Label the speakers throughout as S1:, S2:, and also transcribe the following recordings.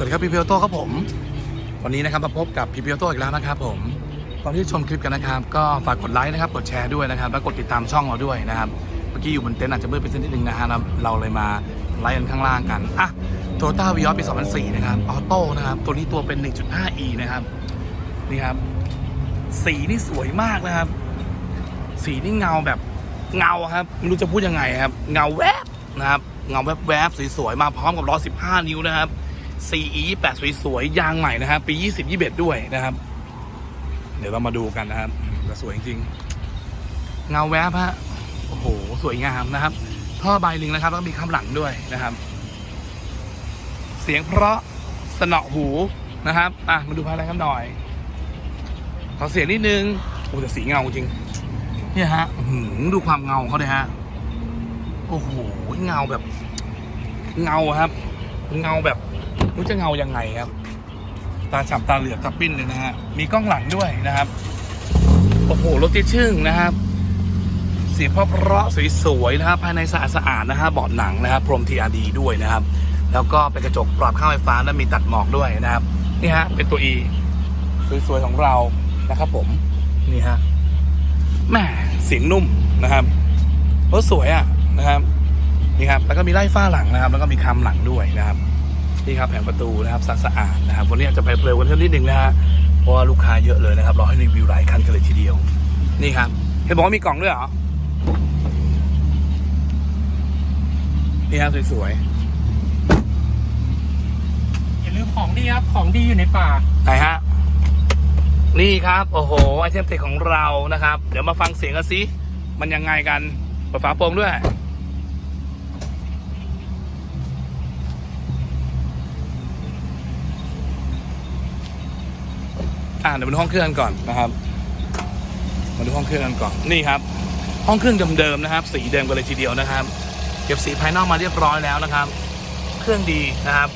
S1: วัสดีครับพี่เพียวโต้ครับผม วันนี้นะครับมาพบกับพี่เพียวโต้อีกแล้วนะครับผมก่อนที่ชมคลิปกันนะครับ ก็ฝากกดไลค์นะครับกดแชร์ด้วยนะครับแล้วกดติดตามช่องเราด้วยนะครับเมื่อกี้อยู่บนเต็นท์อาจจะมืดไปสักนิดนึงนะฮะแล้วเราเลยมาไลค์กันข้างล่างกันอะโตโยต้าวีออสปี 2004 นะครับออโต้นะครับตัวนี้ตัวเป็น 1.5e นะครับนี่ครับ สีนี่สวยมากนะครับ สีนี่เงาแบบเงาครับไม่รู้จะพูดยังไงครับ เงาแวบนะครับเงาแวบๆสวยๆมาพร้อมกับล้อ15 นิ้วนะครับ CE 8สวยๆยางใหม่นะครับปี 20 21 ด้วยนะครับ เดี๋ยวเรามาดูกันนะครับจะสวยจริงเงาแวบฮะโอ้โห สวยงามนะครับ ท่อใบหนึ่งนะครับแล้วก็มีข้างหลังด้วยนะครับ เสียงเพราะสนอหูนะครับอะมาดูภายในกันหน่อยขอเสียงนิดนึงโอ้แต่สีเงาจริง เนี่ยฮะหืดูความเงาเขาเลยฮะโอ้โหเงาแบบ เงาครับ เงาแบบ รู้จะเงายังไงครับ ตาฉับตาเหลือกตาปิ้นเลยนะฮะ มีกล้องหลังด้วยนะครับ โอ้โห รถติดชึ่งนะครับสีเพราะเพราะสวยๆนะครับ ภายในสะอาดสะอาดๆนะฮะเบาะหนังนะครับ พรม TRD ด้วยนะครับ แล้วก็เป็นกระจกปรับข้าไฟฟ้าและมีตัดหมอกด้วยนะครับ นี่ฮะ เป็นตัว E สวยๆของเรานะครับ ผม นี่ฮะแม่เสียงนุ่มนะครับรถสวยอะนะครับนี่ครับ แล้วก็มีไล่ฝ้าหลังนะครับ แล้วก็มีคำหลังด้วยนะครับ นี่ครับแผงประตูนะครับสะอาดๆนะครับ วันนี้อาจจะไปเร็วกันเท่านิดนึงนะฮะเพราะว่าลูกค้าเยอะเลยนะครับรอให้รีวิวหลายคันกันเลยทีเดียว นี่ครับเห็นบอกว่ามีกล่องด้วยเหรอนี่ฮะสวย
S2: อย่าลืมของดีครับของดีอยู่ในป่า
S1: ๆไหนฮะนี่ครับโอ้โหไอเทมเทคของเรานะครับ เดี๋ยวมาฟังเสียงกันสิมันยังไงกันเปิดฝาโปร่งด้วย อ่าเดี๋ยวมาดูห้องเครื่องกันก่อนนะครับ มาดูห้องเครื่องกันก่อนนี่ครับ ห้องเครื่องเดิมๆนะครับ สีเดิมกันเลยทีเดียวนะครับ เก็บสีภายนอกมาเรียบร้อยแล้วนะครับ เครื่องดีนะครับ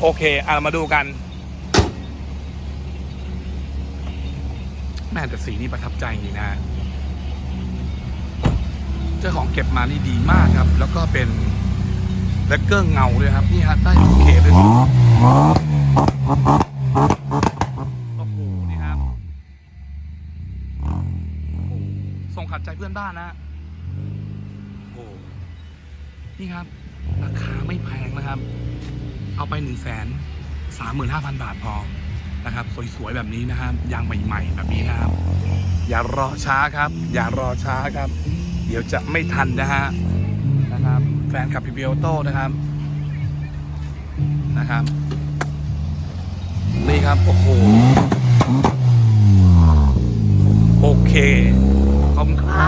S1: โอเคอะเรามาดูกันแม่แต่สีนี่ประทับใจจริงนะเจ้าของเก็บมานี่ดีมากครับ แล้วก็เป็นแล็กเกอร์เงาด้วยครับ นี่ฮะใต้โอเคเลยโอ้โห นี่ครับ โอ้โห ส่งขัดใจเพื่อนบ้านนะโอ้โหนี่ครับ ราคาไม่แพงนะครับ เอาไปหนึ่งแสนสามหมื่นห้าพันบาทพอนะครับ สวยๆแบบนี้นะครับยางใหม่ๆ แบบนี้นะครับ อย่ารอช้าครับ อย่ารอช้าครับ เดี๋ยวจะไม่ทันนะฮะนะครับแฟนคลับพีพีโอโต้นะครับนะครับ นี่ครับ โอ้โห โอเค ขอบคุณ ครับ